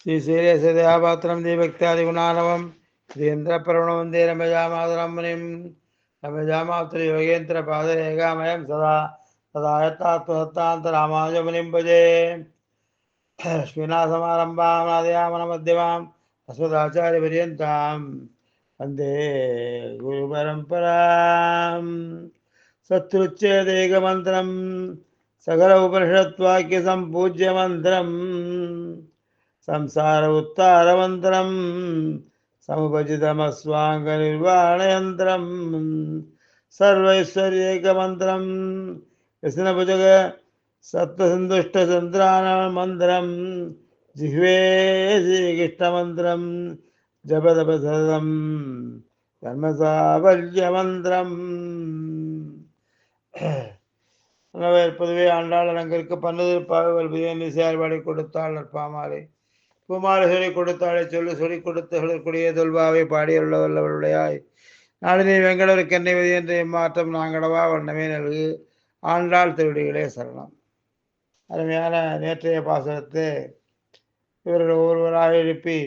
శ్రీశైలేశదయాపాత్రం దేవక్త్యాదిగుణానవం శ్రీయంత్ర ప్రవణవందే రమజామాధురమునిం రమజామాతులు యోగేంద్ర పాదయేగామయం సదా సదాయత్తాత్మసత్తాంతరామాజమునింపజే లక్ష్మీనా సమారంభామాదయామన మధ్యమాం అస్మదాచార్యపర్యంతాం వందే గురు పరంపరా సత్రుచ్చేదేకమంత్రం സകല ഉപനിഷത്വാക്യ സമ്പൂജ്യമന്ത്രം സംസാര ഉത്താരമന്ത്രം സമുപചിതമസ്വാംഗനിർവാണയന്ത്രം സർവൈശ്വര്യേകമന്ത്രം വ്യസനഭുജക സത്വസന്തുഷ്ടചന്ദ്രാനമന്ത്രം ജിഹ്വേ ശ്രീകൃഷ്ണമന്ത്രം ജപതപസതം ധർമ്മസാവല്യമന്ത്രം பொதுவே ஆண்டாள் அலங்கருக்கு பன்னதிருப்பாக பாகவல் செயல்பாடு கொடுத்தாள் நற்பாமாலை பூமாலை சொல்லி கொடுத்தாளை சொல்லி சொல்லி கொடுத்தவர்களுக்குரிய தொல்பாவை பாடியுள்ள வல்லவருடையாய் நாளினை வெங்கடவருக்கு என்னை விதி என்ற இம்மாற்றம் நாங்களவா வண்ணமே நல்கு. ஆண்டாள் திருடிகளே சரணம். அருமையான நேற்றைய பாசனத்தை இவர்கள் ஒவ்வொருவராக எழுப்பி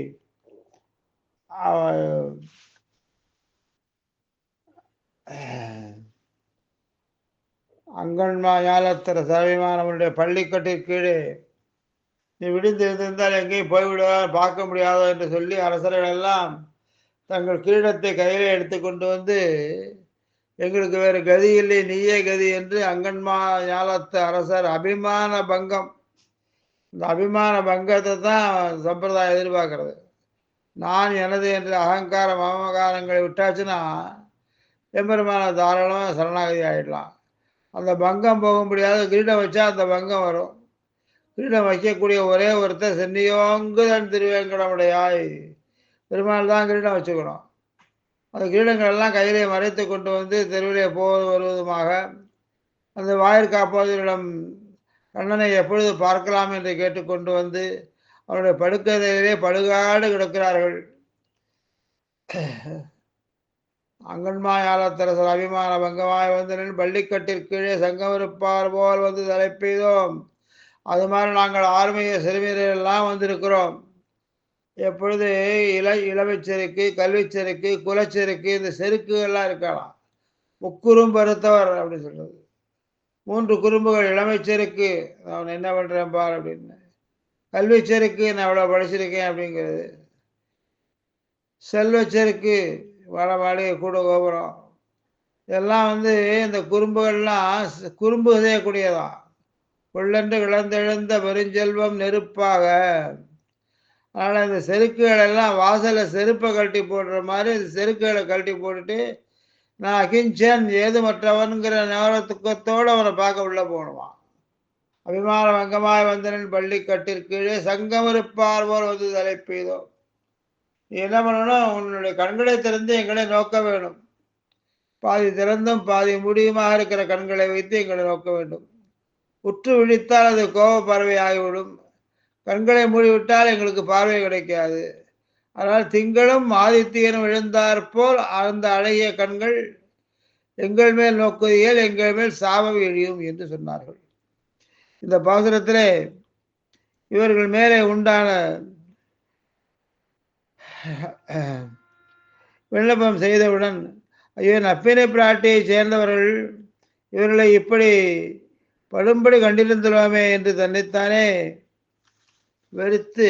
அங்கன்மா ஞாலத்தர நம்மளுடைய பள்ளிக்கட்டிற்கு கீழே. நீ விடுந்து இருந்திருந்தால் எங்கேயும் போய்விடுவார் பார்க்க முடியாதோ என்று சொல்லி அரசர்கள் எல்லாம் தங்கள் கிரீடத்தை கையிலே எடுத்துக்கொண்டு வந்து எங்களுக்கு வேறு கதி இல்லை நீயே கதி என்று அங்கன்மா ஞாலத்து அரசர் அபிமான பங்கம். இந்த அபிமான பங்கத்தை தான் சம்பிரதாயம் எதிர்பார்க்கறது. நான் எனது என்று அகங்காரம் மமகாரங்களை விட்டாச்சுன்னா எம்பெருமான தாராளமாக சரணாகதி ஆகிடலாம் அந்த பங்கம் போக முடியாத கிரீடம் வச்சா அந்த பங்கம் வரும். கிரீடம் வைக்கக்கூடிய ஒரே ஒருத்தர் சென்னியோங்குதன் திருவேங்கடமுடையாய். பெருமாள் தான் கிரீடம் வச்சுக்கணும். அந்த கிரீடங்கள் எல்லாம் கையிலே மறைத்து கொண்டு வந்து தெருவிலே போவது வருவதுமாக. அந்த வாயிற்காப்போதரிடம் கண்ணனை எப்பொழுது பார்க்கலாம்? என்று கேட்டுக்கொண்டு வந்து அவருடைய படுக்கையிலே படுகாடு கிடக்கிறார்கள். அங்கன்மாயாலத்தரசர் அபிமான பங்கமாய் வந்தனின் பள்ளிக்கட்டிற்கீழே சங்கமிருப்பார் போல் வந்து தலைப்பெய்தோம். அது மாதிரி நாங்கள் ஆர்மைய சிறுமியரெல்லாம் வந்திருக்கிறோம். எப்பொழுது இள இளமைச்செருக்கு கல்விச்செருக்கு குலச்செருக்கு இந்த செருக்குகள்லாம் இருக்கலாம். முக்குறும்பருத்தவர் அப்படின்னு சொல்றது. மூன்று குறும்புகள் இளமைச்செருக்கு அவன் என்ன பண்ணுறேன் பார் அப்படின்னு. கல்வி செருக்கு நான் இவ்வளோ படிச்சிருக்கேன் அப்படிங்கிறது. செல்வச்செருக்கு வட கூட கோபுரம். இதெல்லாம் வந்து இந்த குறும்புகள்லாம் குறும்பு செய்யக்கூடியதான் கொள்ளென்று இழந்தெழுந்த பெருஞ்செல்வம் நெருப்பாக. அதனால் இந்த செருக்குகள் எல்லாம் வாசலில் செருப்பை கழட்டி போடுற மாதிரி இந்த செருக்குகளை கழட்டி போட்டுட்டு நான் அகிஞ்சன் ஏதுமற்றவன்கிற நேரத்துக்கத்தோடு அவனை பார்க்க உள்ளே போகணுமா அபிமான வங்கமாய் வந்தனின் பள்ளி கட்டிற்கீழே சங்கமிருப்பார் போல் வந்து தலை பெய்தோம் நீ என்ன பண்ணணும்? உன்னுடைய கண்களை திறந்து எங்களை நோக்க வேணும் பாதி திறந்தும் பாதி முடியுமாக இருக்கிற கண்களை வைத்து எங்களை நோக்க வேண்டும். உற்று விழித்தால் அது கோப பறவை ஆகிவிடும் கண்களை மூடிவிட்டால் எங்களுக்கு பார்வை கிடைக்காது. அதனால் திங்களும் ஆதித்தியனும் எழுந்தார் போல் அந்த அழகிய கண்கள் எங்கள் மேல் நோக்குதியல் எங்கள் மேல் சாபம் எழியும் என்று சொன்னார்கள். இந்த பாசுரத்திலே இவர்கள் மேலே உண்டான விண்ணப்பம் செய்தவுடன் ஐயோ நப்பினை பிராட்டியை சேர்ந்தவர்கள் இவர்களை இப்படி படும்படி கண்டிருந்துள்ளோமே என்று தன்னைத்தானே வெறுத்து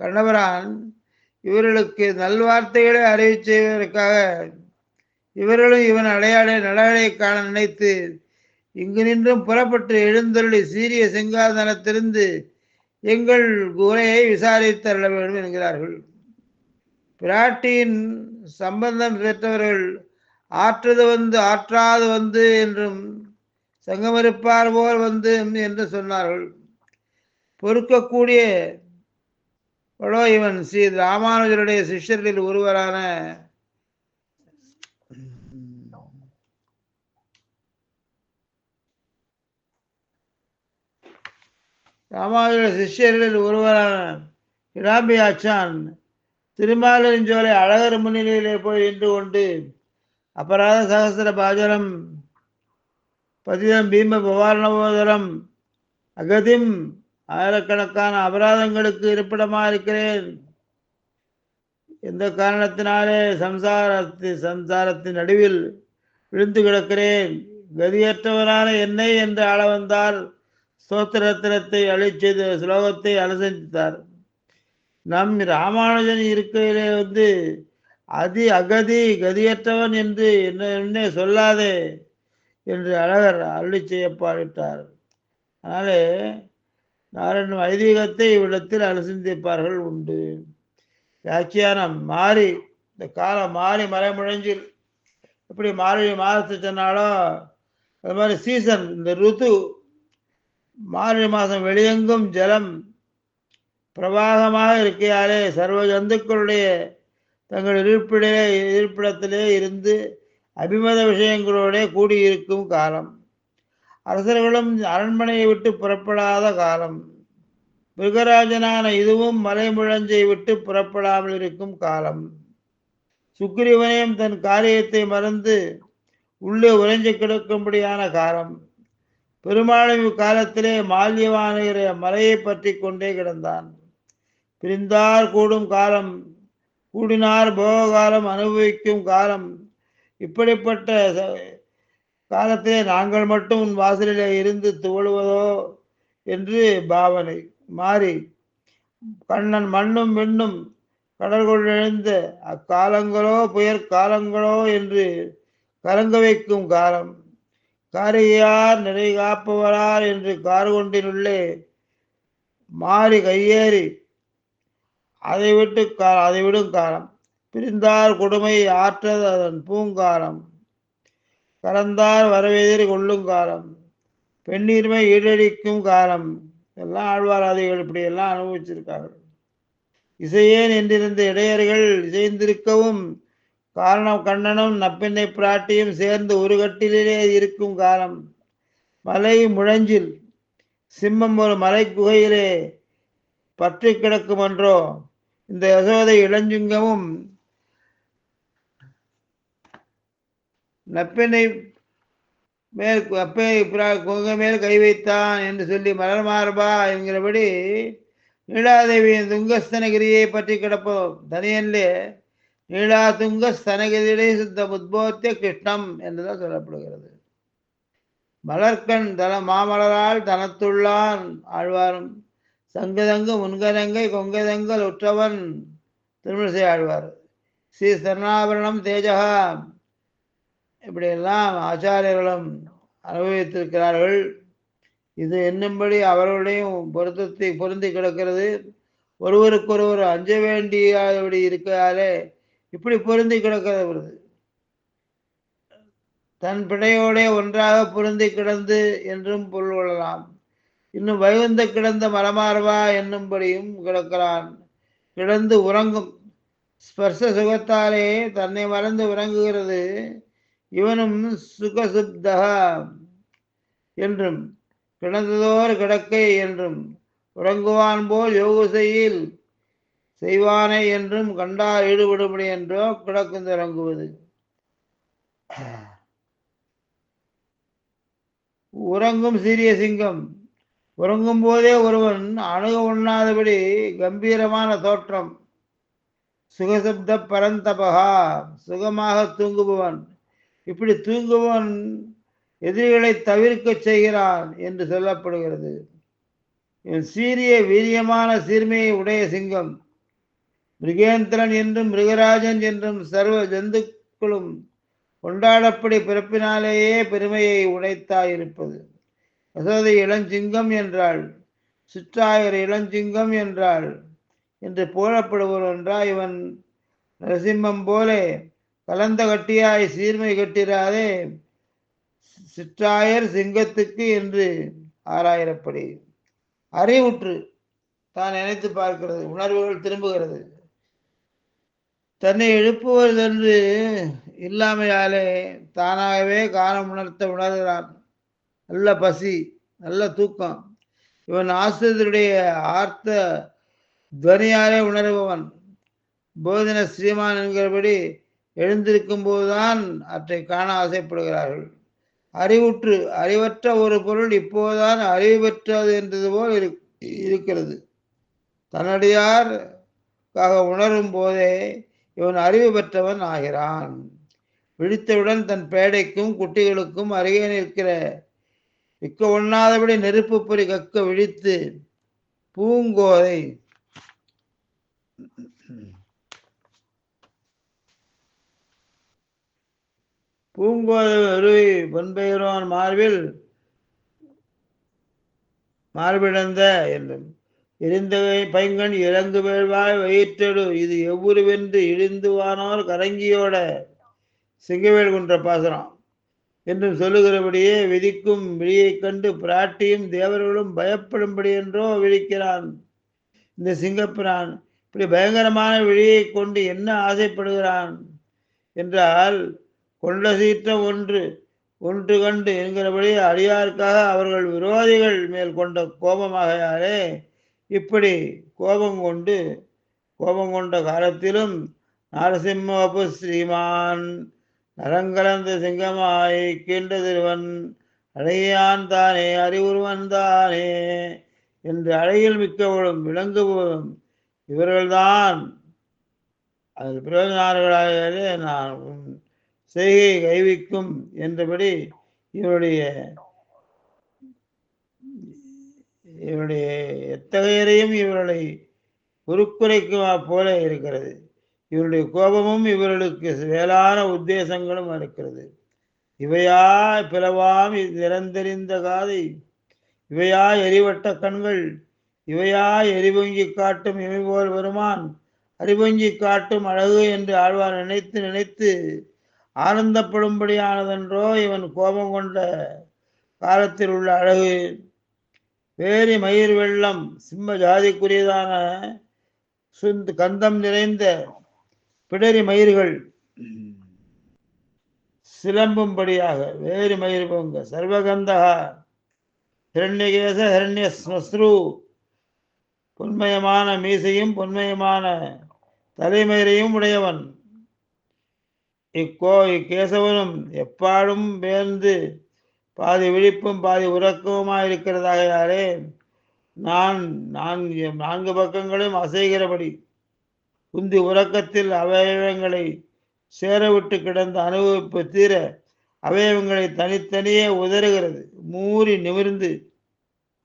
கண்ணவரான் இவர்களுக்கு நல்வார்த்தைகளை அறிவிச்சதற்காக இவர்களும் இவன் அடையாளை நடையாளை காண நினைத்து இங்கு நின்றும் புறப்பட்டு எழுந்தருளி சீரிய சிங்காதனத்திலிருந்து எங்கள் குறையை விசாரித்தருள வேண்டும் என்கிறார்கள். பிராட்டியின் சம்பந்தம் பெற்றவர்கள் ஆற்றது வந்து ஆற்றாது வந்து என்றும் சங்கமரிப்பார் போல் வந்து என்று சொன்னார்கள். பொறுக்கக்கூடிய படோ இவன் ஸ்ரீ ராமானுஜருடைய சிஷ்யர்களில் ஒருவரான ராமானுஜருடைய சிஷ்யர்களில் ஒருவரான இடாம்பியாச்சான் திருமாலிருஞ்சோலை அழகர் முன்னிலையிலே போய் நின்று கொண்டு அபராத சகசிர பாஜரம் பதிதம் பீம பவாரணபோதரம் அகதிம் ஆயிரக்கணக்கான அபராதங்களுக்கு இருப்பிடமா இருக்கிறேன் எந்த காரணத்தினாலே சம்சாரத்தி சம்சாரத்தின் நடுவில் விழுந்து கிடக்கிறேன். கதியற்றவரான என்னை என்று ஆள வந்தால் ஸ்தோத்திரத்திரத்தை அழிச்சது ஸ்லோகத்தை அனுசரித்தார். நம் ராமானுஜன் இருக்கையிலே வந்து அதி அகதி கதியற்றவன் என்று என்ன என்ன சொல்லாதே என்று அழகர் அருளி செய்யப்பாடிட்டார் அதனாலே நாராயணன் ஐதீகத்தை இவ்விடத்தில் அனுசந்திப்பார்கள் உண்டு. வியாக்கியானம் மாறி இந்த காலம் மாறி மறைமுழஞ்சில் எப்படி மாறி மாதத்தை சொன்னாலோ அது மாதிரி சீசன் இந்த ருத்து மார்கழி மாதம் வெளியெங்கும் ஜலம் பிரவாகமாக இருக்கையாலே சர்வ ஜந்துக்களுடைய தங்கள் இருப்பிலே இருப்பிடத்திலே இருந்து அபிமத விஷயங்களோட கூடியிருக்கும் காலம். அரசர்களும் அரண்மனையை விட்டு புறப்படாத காலம். மிருகராஜனான இதுவும் மலைமுழஞ்சை விட்டு புறப்படாமல் இருக்கும் காலம். சுக்கிரிவனையும் தன் காரியத்தை மறந்து உள்ளே உறைஞ்சு கிடக்கும்படியான காலம். பெருமாளும் இக்காலத்திலே மால்யவானுகிற மலையை பற்றி கொண்டே கிடந்தான். பிரிந்தார் கூடும் காலம் கூடினார் போகாலம் அனுபவிக்கும் காலம். இப்படிப்பட்ட காலத்திலே நாங்கள் மட்டும் உன் வாசலிலே இருந்து துவழுவதோ என்று பாவனை மாறி கண்ணன் மண்ணும் விண்ணும் கடற்கொள் எழுந்த அக்காலங்களோ புயற் காலங்களோ என்று கலங்க வைக்கும் காலம். காரியார் நிறை காப்பவரார் என்று கார் கொண்டினுள்ளே மாறி கையேறி அதை விட்டு கா அதை விடும் காலம். பிரிந்தார் கொடுமை ஆற்றது அதன் பூங்காலம். கலந்தார் வரவெதிர் கொள்ளும் காலம். பெண்ணீர்மை ஈடடிக்கும் காலம். எல்லாம் ஆழ்வாராதிகள் இப்படி எல்லாம் அனுபவிச்சிருக்கார்கள். இசையேன் என்றிருந்த இடையர்கள் இசைந்திருக்கவும் காரணம் கண்ணனும் நப்பெண்ணை பிராட்டியும் சேர்ந்து ஒரு கட்டிலே இருக்கும் காலம். மலை முழஞ்சில் சிம்மம் ஒரு மலை குகையிலே பற்றி கிடக்கும் என்றோ இந்த யசோதை இளஞ்சிங்கமும் நப்பினை மேல் அப்பே மேல் கை வைத்தான் என்று சொல்லி மலர் மார்பா என்கிறபடி நீலாதேவியின் துங்கஸ்தனகிரியை பற்றி கிடப்போம். தனியன்லே நீலா துங்கஸ்தனகிரியிலே சுத்த உத்போத்திய கிருஷ்ணம் என்றுதான் சொல்லப்படுகிறது. மலர்கண் தன மாமலரால் தனத்துள்ளான் ஆழ்வாரும் சங்கதங்கு முன்கதங்கை கொங்கதங்கள் உற்றவன் திருமணசை ஆழ்வார் ஸ்ரீ சரணாபரணம் தேஜகா இப்படியெல்லாம் ஆச்சாரியர்களும் அனுபவித்திருக்கிறார்கள். இது என்னும்படி அவர்களுடையும் பொருத்தத்தை பொருந்தி கிடக்கிறது. ஒருவருக்கொருவர் அஞ்ச வேண்டியபடி இருக்கிறாரே இப்படி பொருந்தி கிடக்கிறது வருது தன் பிழையோடே ஒன்றாக பொருந்தி கிடந்து என்றும் பொருள் கொள்ளலாம். இன்னும் வைகுந்த கிடந்த மரமார்வா என்னும்படியும் கிடக்கிறான். கிடந்து உறங்கும். ஸ்பர்ச சுகத்தாலே தன்னை மறந்து உறங்குகிறது. இவனும் சுகசுப்தகா என்றும் கிடந்ததோர் கிடக்கை என்றும் உறங்குவான் போல் யோகுசையில் செய்வானை என்றும் கண்டார் ஈடுபடும்படி என்றோ கிடக்குந்து இறங்குவது. உறங்கும் சீரிய சிங்கம். உறங்கும் போதே ஒருவன் அணுக உண்ணாதபடி கம்பீரமான தோற்றம். சுகசப்த பரந்தபகா சுகமாக தூங்குபவன். இப்படி தூங்குபவன் எதிரிகளை தவிர்க்க செய்கிறான் என்று சொல்லப்படுகிறது. சீரிய வீரியமான சீர்மையை உடைய சிங்கம். மிருகேந்திரன் என்றும் மிருகராஜன் என்றும் சர்வ ஜந்துக்களும் கொண்டாடப்படி பிறப்பினாலேயே பெருமையை உடைத்தாயிருப்பது. யசோதை இளஞ்சிங்கம் என்றாள். சிற்றாயர் இளஞ்சிங்கம் என்றாள். என்று புகழப்படுவர் இவன் நரசிம்மம் போலே கலந்த கட்டியாய் சீர்மை கட்டிராதே. சிற்றாயர் சிங்கத்துக்கு என்று ஆராயிரப்படி அறிவுற்று தான் நினைத்து பார்க்கிறது உணர்வுகள் திரும்புகிறது. தன்னை எழுப்புவதென்று இல்லாமையாலே தானாகவே காலம் உணர்த்த உணர்கிறான். நல்ல பசி நல்ல தூக்கம். இவன் ஆசிரியருடைய ஆர்த்த துவனியாரே உணர்பவன். போதின ஸ்ரீமான் என்கிறபடி எழுந்திருக்கும் போதுதான் அவற்றை காண ஆசைப்படுகிறார்கள். அறிவுற்று அறிவற்ற ஒரு பொருள் இப்போதுதான் அறிவு பெற்றது என்றது போல் இருக்கிறது. தன்னடியார்க்காக உணரும் போதே இவன் அறிவு பெற்றவன் ஆகிறான். விழித்தவுடன் தன் பேடைக்கும் குட்டிகளுக்கும் அருகே நிற்கிற மிக்க ஒண்ணாதபடி நெருப்பு பொறி கக்க விழித்து பூங்கோதை பூங்கோதை அருவி பொன்பெயரோன் மார்பில் மார்பிழந்த என்றும் இருந்தவை பைங்கன் இறங்கு வேள்வாய் வயிற்றெடு இது எவ்வுருவென்று இழிந்துவானோர் கரங்கியோட சிங்கவேல் குன்ற பாசனம் என்றும் சொல்லுகிறபடியே விதிக்கும் விழியைக் கண்டு பிராட்டியும் தேவர்களும் பயப்படும்படி என்றோ விழிக்கிறான். இந்த சிங்கப்பிரான் இப்படி பயங்கரமான விழியை கொண்டு என்ன ஆசைப்படுகிறான் என்றால் கொண்ட சீற்றம் ஒன்று ஒன்று கண்டு என்கிறபடி அடியாருக்காக அவர்கள் விரோதிகள் மேல் கொண்ட கோபமாகையாலே இப்படி கோபம் கொண்டு கோபம் கொண்ட காலத்திலும் நரசிம்மபு ஸ்ரீமான் நரங்கலந்த சிங்கமாய் கீண்டதிருவன் அழகியான் தானே அறிவுருவன் தானே என்று அழகில் மிக்கவளும் விளங்குவதும் இவர்கள்தான். அதில் பிரயோஜனார்களாகவே நான் உன் செய்கை கைவிக்கும் என்றபடி இவருடைய இவருடைய எத்தகையரையும் இவர்களை உருக்குலைக்குமா போல இருக்கிறது. இவருடைய கோபமும் இவர்களுக்கு வேளான உத்தேசங்களும் இருக்கிறது. இவையா பிளவாம் நிறந்தெறிந்த காதை இவையா எரிவட்ட கண்கள் இவையா எரிபொங்கி காட்டும் இவை போல் வருமான் அறிவொங்கி காட்டும் அழகு என்று ஆழ்வார் நினைத்து நினைத்து ஆனந்தப்படும்படியானதென்றோ இவன் கோபம் கொண்ட காலத்தில் உள்ள அழகு. வேரி மயிர் வெள்ளம் சிம்ம ஜாதிக்குரியதான சுந்த கந்தம் நிறைந்த பிடரி மயிர்கள் சிலம்பும்படியாக வேறு மயிர் பொங்க சர்வகந்தகா ஹிரண்யகேச ஹிரண்ய ஸ்மஸ்ரு பொன்மயமான மீசையும் பொன்மயமான தலைமயிரையும் உடையவன். இக்கோ இக்கேசவனும் எப்பாடும் வேந்து பாதி விழிப்பும் பாதி உறக்கமுமாயிருக்கிறதாகையாலே நான் நான்கு நான்கு பக்கங்களும் அசைகிறபடி உந்தி உறக்கத்தில் அவயவங்களை சேரவிட்டு கிடந்த அனுபவிப்பு தீர அவயவங்களை தனித்தனியே உதறுகிறது. மூறி நிமிர்ந்து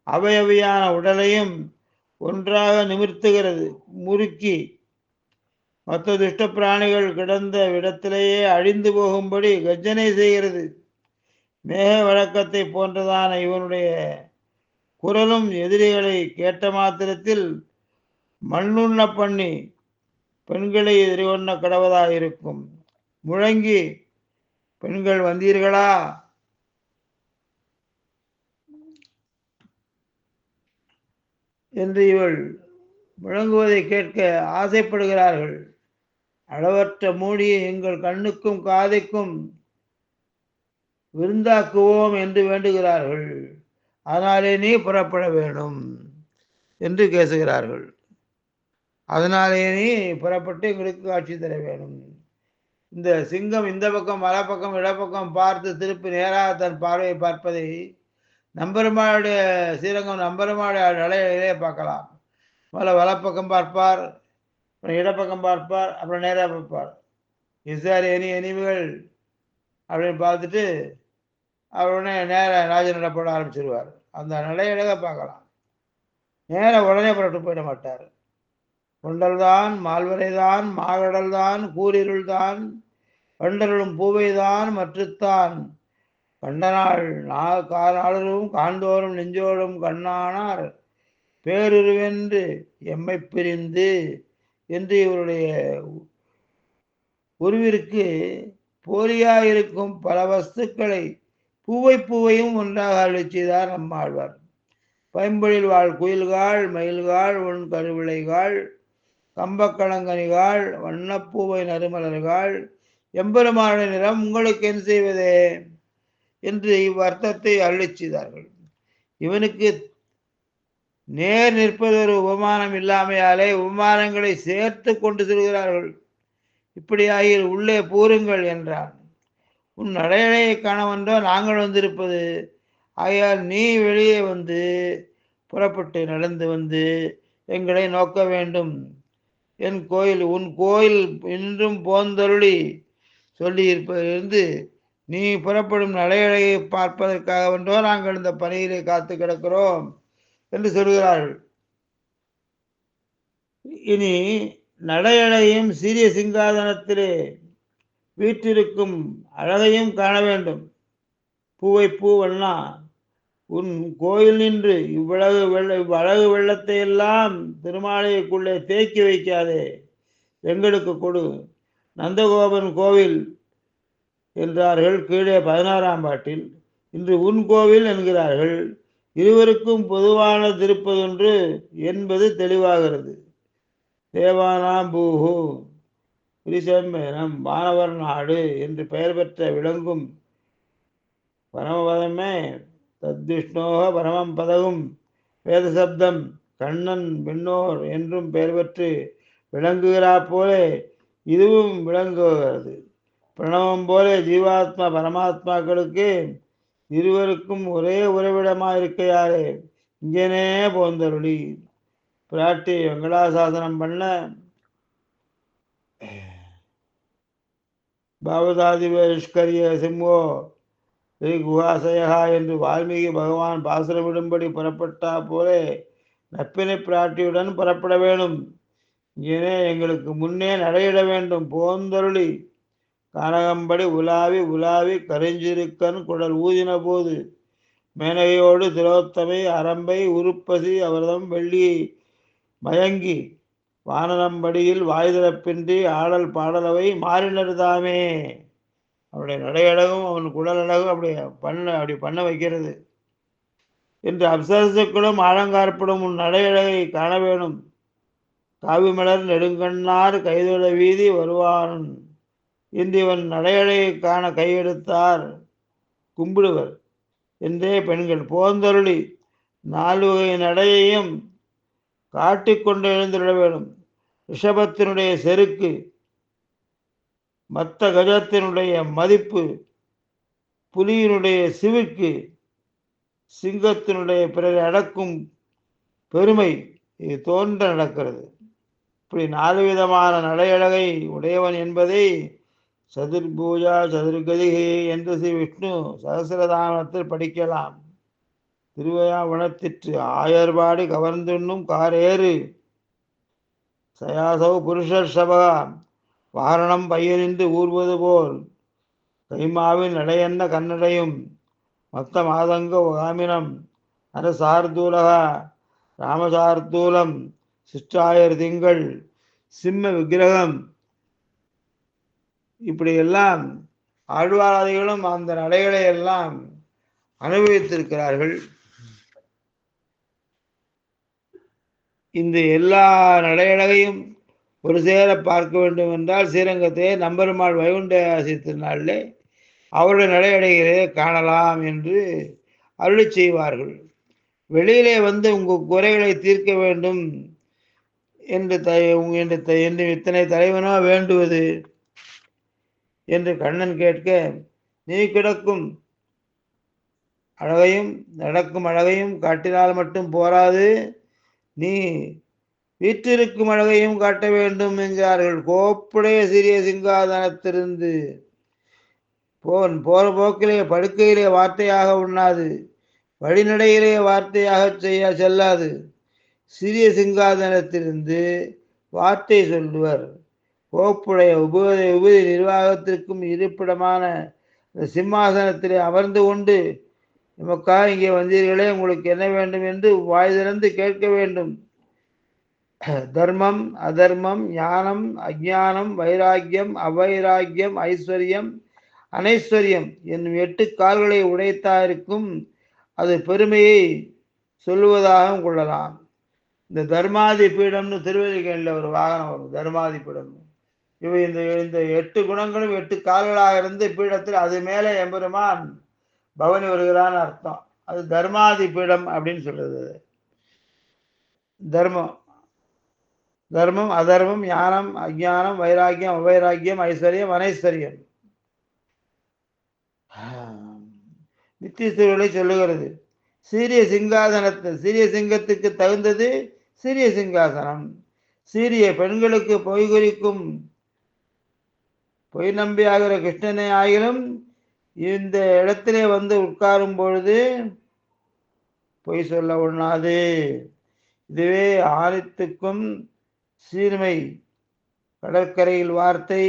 அவையவையான உடலையும் ஒன்றாக நிமிர்த்துகிறது. முறுக்கி மற்ற துஷ்ட பிராணிகள் கிடந்த இடத்திலேயே அழிந்து போகும்படி கர்ஜனை செய்கிறது. மேக வழக்கத்தை போன்றதான இவனுடைய குரலும் எதிரிகளை கேட்ட மாத்திரத்தில் மண்ணுண்ண பண்ணி பெண்களை எதிர்கொண்ண கடவதாயிருக்கும் முழங்கி பெண்கள் வந்தீர்களா? என்று இவள் முழங்குவதை கேட்க ஆசைப்படுகிறார்கள். அளவற்ற மூடியை எங்கள் கண்ணுக்கும் காதைக்கும் விருந்தாக்குவோம் என்று வேண்டுகிறார்கள். அதனாலே நீ புறப்பட வேண்டும் என்று பேசுகிறார்கள். அதனாலேயே நீ புறப்பட்டு எங்களுக்கு காட்சி தர வேணும் இந்த சிங்கம் இந்த பக்கம் வலப்பக்கம் இடப்பக்கம் பார்த்து திருப்பி நேராக தன் பார்வையை பார்ப்பதை நம்பெருமாளுடைய ஸ்ரீரங்கம் நம்பெருமாளுடைய நிலையிலே பார்க்கலாம். முதல்ல வலப்பக்கம் பார்ப்பார் அப்புறம் இடப்பக்கம் பார்ப்பார் அப்புறம் நேராக பார்ப்பார். இசார் எனி எனிவுகள் அப்படின்னு பார்த்துட்டு அவருடனே நேராக ராஜநடை போட ஆரம்பிச்சிருவார். அந்த நிலையில பார்க்கலாம். நேராக உடனே புறப்பட்டு போயிட மாட்டார். கொண்டல்தான் மால்வரைதான் மாகடல்தான் கூரிருள்தான் கண்டருளும் பூவைதான் மற்றுத்தான். கண்டனாள் நா காநாளரும் காண்தோறும் நெஞ்சோடும் கண்ணானார் பேருருவென்று எம்மை பிரிந்து என்று இவருடைய உருவிற்கு போலியாயிருக்கும் பல வஸ்துக்களை பூவை பூவையும் ஒன்றாக அருளிச் செய்தார் நம்மாழ்வார். பைம்பொழில் வாழ் குயில்காள் மயில்காள் உன் கருவிளைகாள் கம்பக்களங்கனிகாள் வண்ணப்பூவை நறுமலர்கள் எம்பெருமான நிறம் உங்களுக்கு என்ன செய்வதே? என்று இவ்வர்த்தத்தை அருளிச் செய்தார்கள். இவனுக்கு நேர் நிற்பது ஒரு உபமானம் இல்லாமையாலே உபமானங்களை சேர்த்து கொண்டு செல்கிறார்கள். இப்படியாகில் உள்ளே பூருங்கள் என்றான். உன் நடையடையை காண வந்தோ நாங்கள் வந்திருப்பது? ஆகையால் நீ வெளியே வந்து புறப்பட்டு நடந்து வந்து எங்களை நோக்க வேண்டும். என் கோயில் உன் கோயில் இன்றும் போந்தருளி. சொல்லியிருப்பதிலிருந்து நீ புறப்படும் நடையழகை பார்ப்பதற்காக ஒன்றோ நாங்கள் இந்த பணியிலே காத்து கிடக்கிறோம் என்று சொல்கிறார்கள். இனி நடையழையும் சீரிய சிங்காதனத்திலே வீற்றிருக்கும் அழகையும் காண வேண்டும். பூவை பூவண்ணா உன் கோயில் நின்று இவ்வளவு வெள்ள இவ்வழகு வெள்ளத்தை எல்லாம் திருமாலைக்குள்ளே தேக்கி வைக்காதே. எங்களுக்கு கொடு. நந்தகோபன் கோவில் என்றார்கள் கீழே பதினாறாம் பாட்டில். இன்று உன் கோவில் என்கிறார்கள். இருவருக்கும் பொதுவான திருப்பதொன்று என்பது தெளிவாகிறது. தேவானாம் பூஹு வானவர் நாடு என்று பெயர் பெற்ற விளங்கும் பரமபதமே தத்விஷ்ணோக பரமம் பதவும். வேத சப்தம் கண்ணன் விண்ணோர் என்றும் பெயர் பெற்று விளங்குகிறா போலே இதுவும் விளங்குகிறது. பிரணவம் போலே ஜீவாத்மா பரமாத்மாக்களுக்கு இருவருக்கும் ஒரே உறவிடமாயிருக்கையாரே. இங்கேனே போந்தருளி. பிராட்டி வெங்கடாசாசனம் பண்ண பாவதாதிபரிஷ்கரிய சிம்மோ ஸ்ரீ குஹாசயா என்று வால்மீகி பகவான் பாசுரமிடும்படி புறப்பட்டா போலே நப்பினை பிராட்டியுடன் புறப்பட வேணும். இங்கே எங்களுக்கு முன்னே நடையிட வேண்டும். போந்தருளி. கனகம்படி உலாவி உலாவி கரிஞ்சிருக்கன் குடல் ஊதின போது. மேனகையோடு திரோத்தமை அரம்பை உருப்பசி அவர்தம் வெள்ளியை மயங்கி. வானனம்படியில் வாய்திறப்பின்றி ஆடல் பாடலவை மாறினருதாமே அவனுடைய நடையழகும் அவன் குடல் அழகும் அப்படி பண்ண அப்படி பண்ண வைக்கிறது. என்று அப்சரசுக்களும் ஆழங்கார்ப்படும் உன் நடையழகை காண வேணும். காவிமலர் நெடுங்கண்ணார் கைதொழ வீதி வருவான் என்று இவன் நடையழகை காண கையெடுத்தார் கும்பிடுவர் என்றே பெண்கள் போந்தருளி நாலு வகை நடையையும் காட்டிக்கொண்டு எழுந்துவிட வேண்டும். ரிஷபத்தினுடைய செருக்கு மத்த கஜத்தினுடைய மதிப்பு புலியினுடைய சிவிக்கு சிங்கத்தினுடைய பிறரை அடக்கும் பெருமை இது தோன்ற நடக்கிறது. இப்படி நாலு விதமான நடையழகை உடையவன் என்பதை சதுர்பூஜா சதுர்கதிகை என்று ஸ்ரீ விஷ்ணு சகசிரதானத்தில் படிக்கலாம். திருவையாவனத்திற்று ஆயர்பாடி கவர்ந்துண்ணும் காரேறு. சயாசௌ புருஷர் சபகா வாரணம் பையனின்று ஊர்வது போல். கைமாவின் நடையென்ன கன்னடையும் மத்த மாதங்க காமினம். அரசார்தூலகா ராமசார்தூலம் சிற்றாயர் திங்கள் சிம்ம விக்கிரகம். இப்படியெல்லாம் ஆழ்வாராதிகளும் அந்த நடைகளை எல்லாம் அனுபவித்திருக்கிறார்கள். இந்த எல்லா நடையழகையும் ஒரு சேர பார்க்க வேண்டும் என்றால் ஸ்ரீரங்கத்தை நம்பெருமாள் வைகுண்ட திருநாளிலே அவருடைய நடையடைகளே காணலாம் என்று அருளி செய்வார்கள். வெளியிலே வந்து உங்கள் குறைகளை தீர்க்க வேண்டும் என்று த என்று த- என்று இத்தனை தலைவனோ வேண்டுவது என்று கண்ணன் கேட்க நீ கிடக்கும் அழகையும் நடக்கும் அழகையும் காட்டினால் மட்டும் போராது. நீ வீற்றிருக்கும் அழகையும் காட்ட வேண்டும் என்கிறார்கள். கோப்புடைய சிறிய சிங்காதனத்திலிருந்து போன் போற போக்கிலே படுக்கையிலே வார்த்தையாக உண்ணாது. வழிநடையிலே வார்த்தையாக செய்ய செல்லாது. சிறிய சிங்காதனத்திலிருந்து வார்த்தை சொல்லுவர். கோப்புடைய உபதி உபதி நிர்வாகத்திற்கும் இருப்பிடமான இந்த சிம்மாசனத்திலே அமர்ந்து கொண்டு நமக்காக இங்கே வந்தீர்களே உங்களுக்கு என்ன வேண்டும்? என்று வாய் திறந்து கேட்க வேண்டும். தர்மம் அதர்மம் ஞானம் அஜானம் வைராக்கியம் அவைராக்கியம் ஐஸ்வர்யம் அனைஸ்வர்யம் என்னும் எட்டு கால்களை உடைத்தாயிருக்கும். அது பெருமையை சொல்லுவதாகவும் கொள்ளலாம். இந்த தர்மாதி பீடம்னு திருவள்ளிக்கேணில் ஒரு வாகனம் வரும் தர்மாதி பீடம். இவை இந்த இந்த எட்டு குணங்களும் எட்டு கால்களாக இருந்து பீடத்தில் அது மேலே எம்பெருமான் பவனி வருகிறான்னு அர்த்தம். அது தர்மாதி பீடம் அப்படின்னு சொல்றது தர்மம். தர்மம் அதர்மம் ஞானம் அஜானம் வைராக்கியம் அவைராக்கியம் ஐஸ்வர்யம் அனைஸ்வர்யம். நித்திய திருவிழை சொல்லுகிறது சீரிய சிங்காசனத்தை சீரிய சிங்கத்துக்கு தகுந்தது சீரிய சிங்காசனம். சீரிய பெண்களுக்கு பொய் குறிக்கும் பொய் நம்பி ஆகிற கிருஷ்ணனை ஆகிலும் இந்த இடத்திலே வந்து உட்காரும் பொழுது பொய் சொல்ல ஒண்ணாது இதுவே ஆரித்துக்கும் சீர்மை கடற்கரையில் வார்த்தை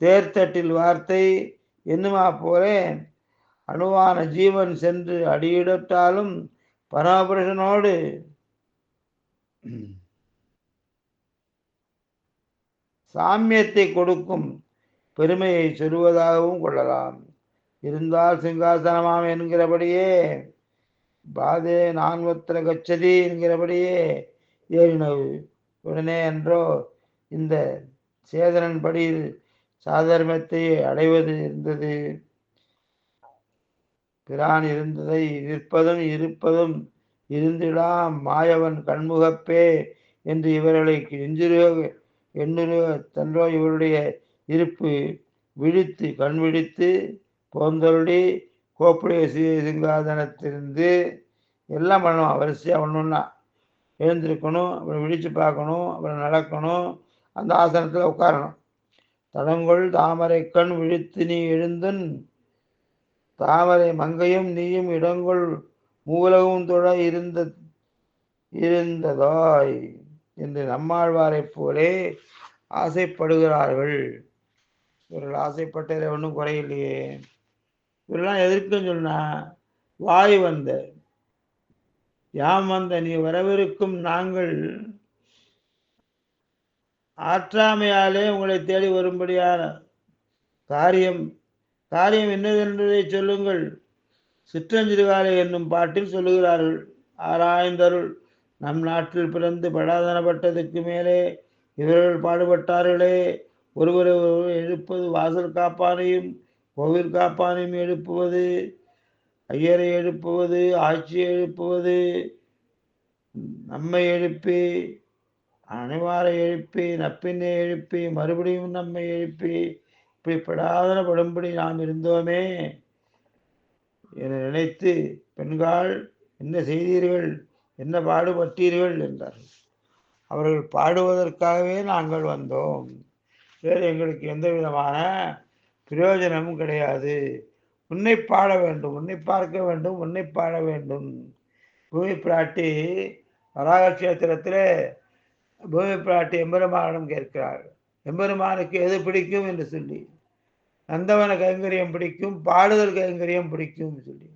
தேர்தட்டில் வார்த்தை என்னுமா போலே? அணுவான ஜீவன் சென்று அடியிடட்டாலும் பராபரசனோடு சாமியத்தை கொடுக்கும் பெருமையை சொல்வதாகவும் கொள்ளலாம். இருந்தால் சிங்காசனமாம் என்கிறபடியே பாதே நான்வத்திர கச்சதி என்கிறபடியே ஏறினவு உடனே என்றோ இந்த சேதனன் சாதர்மத்தை அடைவது இருந்தது. பிரான் இருந்ததை இருப்பதும் இருப்பதும் இருந்திடாம் மாயவன் கண்முகப்பே என்று இவர்களை எஞ்சிரோ எண்ணுருக தன்றோ இவருடைய இருப்பு விழித்து கண் விழித்து போந்தருளி கோப்புடைய சிங்காதனத்திலிருந்து எல்லாம் பண்ணுவான். வரிசையாக ஒன்று ஒன்றா எழுந்திருக்கணும் அப்புறம் விழித்து பார்க்கணும் அப்புறம் நடக்கணும் அந்த ஆசனத்தில் உட்காரணும். தடங்கொள் தாமரை கண் விழித்து நீ எழுந்தன் தாமரை மங்கையும் நீயும் இடங்கொள் மூலகும் தொழ இருந்த இருந்ததாய் என்று நம்மாழ்வாரைப் போலே ஆசைப்படுகிறார்கள். இவர்கள் ஆசைப்பட்டதில் ஒன்றும் குறையில்லையே. இவரெல்லாம் எதற்குன்னு சொன்னால் வாய் வந்த யாம் வந்த நீ வரவிருக்கும் நாங்கள் ஆற்றாமையாலே உங்களை தேடி வரும்படியான காரியம். காரியம் என்னதென்றதை சொல்லுங்கள். சிற்றஞ்சிறுகாலை என்னும் பாட்டில் சொல்லுகிறார்கள். ஆராய்ந்தருள் நம் நாட்டில் பிறந்து படாதனப்பட்டதுக்கு மேலே இவர்கள் பாடுபட்டார்களே. ஒருவரை ஒருவர் எழுப்பது வாசல் காப்பானையும் கோவில் காப்பானையும் எழுப்புவது ஐயரை எழுப்புவது ஆட்சியை எழுப்புவது நம்மை எழுப்பி அனைவாரை எழுப்பி நப்பினை எழுப்பி மறுபடியும் நம்மை எழுப்பி இப்படி படாதன படும்படி நாம் இருந்தோமே என நினைத்து பெண்கள் என்ன செய்தீர்கள்? என்ன பாடுபட்டீர்கள்? என்றார்கள் அவர்கள் பாடுவதற்காகவே நாங்கள் வந்தோம். வேறு எங்களுக்கு எந்த விதமான பிரயோஜனமும் கிடையாது. உன்னை பாட வேண்டும் உன்னை பார்க்க வேண்டும் உன்னை பாட வேண்டும். பூமி பிராட்டி வராகக்ஷேத்திரத்தில் பூமி பிராட்டி எம்பெருமானிடம் கேட்கிறார் எம்பெருமானுக்கு எது பிடிக்கும் என்று சொல்லி. நந்தவன கைங்கரியம் பிடிக்கும் பாடுதல் கைங்கரியம் பிடிக்கும் சொல்லி.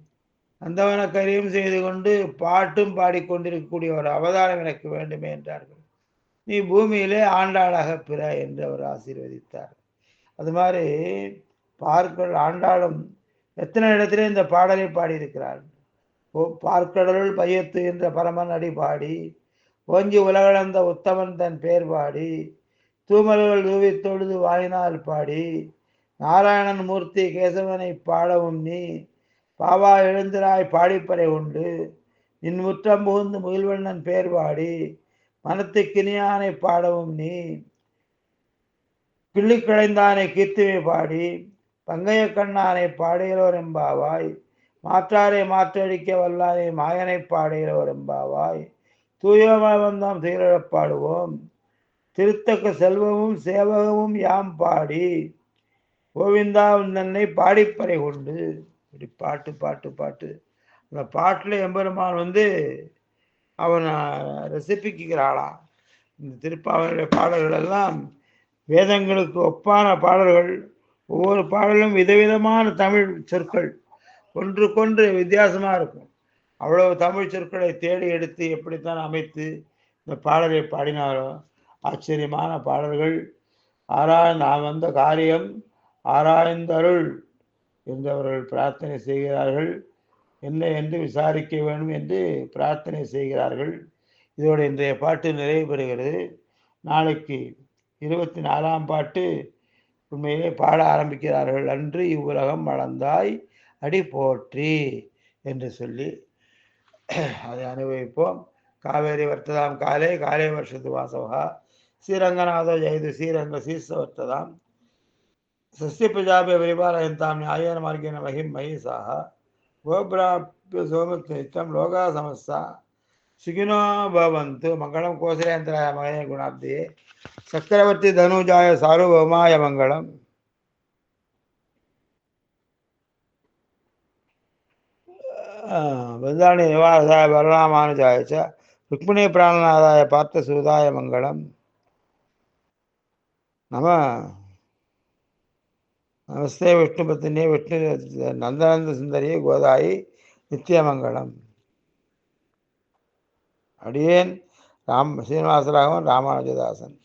நந்தவன கரியம் செய்து கொண்டு பாட்டும் பாடிக்கொண்டிருக்கக்கூடிய ஒரு அவதாரம் எனக்கு வேண்டுமே என்றார்கள். நீ பூமியிலே ஆண்டாளாக பிற என்று அவர் ஆசீர்வதித்தார். அது மாதிரி பார்க்கல் ஆண்டாளும் எத்தனை இடத்திலே இந்த பாடலை பாடியிருக்கிறார்? ஓ பார்க்கடலுள் பையத்து என்ற பரமன் அடி பாடி ஓஞ்சி உலகளந்த உத்தமன் தன் பேர் பாடி தூமல்கள் தூவி தொழுது வாயினால் பாடி நாராயணன் மூர்த்தி கேசவனை பாடவும் நீ பாவா எழுந்திராய் பாடிப்பறை உண்டு நின் முற்றம் புகுந்து முகில்வண்ணன் பேர் பாடி மனத்து கிணியானை பாடவும் நீ கிள்ளி கிளைந்தானை பாடி பங்கைய கண்ணானை பாடுகிறோர் எம்பாவாய் மாற்றாரை மாற்றடிக்க வல்லானை மாயனை பாடுகிறவர் எம்பாவாய் தூயமாய் வந்தோம் சீரழப் பாடுவோம். திருத்தக்க செல்வமும் சேவகமும் யாம் பாடி. கோவிந்தா உன்னை பாடிப்பறை உண்டு இப்படி பாட்டு பாட்டு பாட்டு. அந்த பாட்டில் எம்பெருமான் வந்து அவன் ரசிப்பிக்கிறாளா இந்த திருப்பாவனுடைய பாடல்கள் எல்லாம் வேதங்களுக்கு ஒப்பான பாடல்கள். ஒவ்வொரு பாடலும் விதவிதமான தமிழ் சொற்கள். ஒன்றுக்கொன்று வித்தியாசமாக இருக்கும். அவ்வளவு தமிழ் சொற்களை தேடி எடுத்து எப்படித்தான் அமைத்து இந்த பாடலை பாடினாரோ ஆச்சரியமான பாடல்கள். ஆராய்ந்து வந்த காரியம் ஆராய்ந்தருள் என்று அவர்கள் பிரார்த்தனை செய்கிறார்கள். என்ன என்று விசாரிக்க வேண்டும் என்று பிரார்த்தனை செய்கிறார்கள். இதோடு இன்றைய பாட்டு நிறைவு பெறுகிறது. நாளைக்கு இருபத்தி நாலாம் பாட்டு உண்மையிலே பாட ஆரம்பிக்கிறார்கள். அன்று இவ்வுலகம் வளர்ந்தாய் அடி போற்றி என்று சொல்லி அதை அனுபவிப்போம். காவேரி வர்த்ததாம் காலே காலே வருஷத்து வாசவா ஸ்ரீரங்கநாதோ ஜெயது ஸ்ரீரங்க சீர்சவர்த்ததாம் சஸ்ய பிரஜாபி பரிபாலயந்தாம் நியாயன மார்கேன மகிம் மகிஷாக கோபிரா சோமத்யம் லோகா சமஸ்தா. சுகினோ பவந்து மங்களம் கோசலேந்திராய மகனே குணாப்தி சக்கரவர்த்தி தனுஜாய சார்வபௌமாய மங்களம் பந்தாணி நிவாரசாய பலராமானுஜாய ச ருக்மிணி பிராணநாதாய பார்த்த சூதாய மங்களம் நம நமஸ்தே விஷ்ணுபத்தினே விஷ்ணு நந்தனந்த சுந்தரியே கோதாயி நித்தியமங்கலம் அடியேன் ராம் ஸ்ரீனிவாசராகவன் ராமானுஜதாசன்.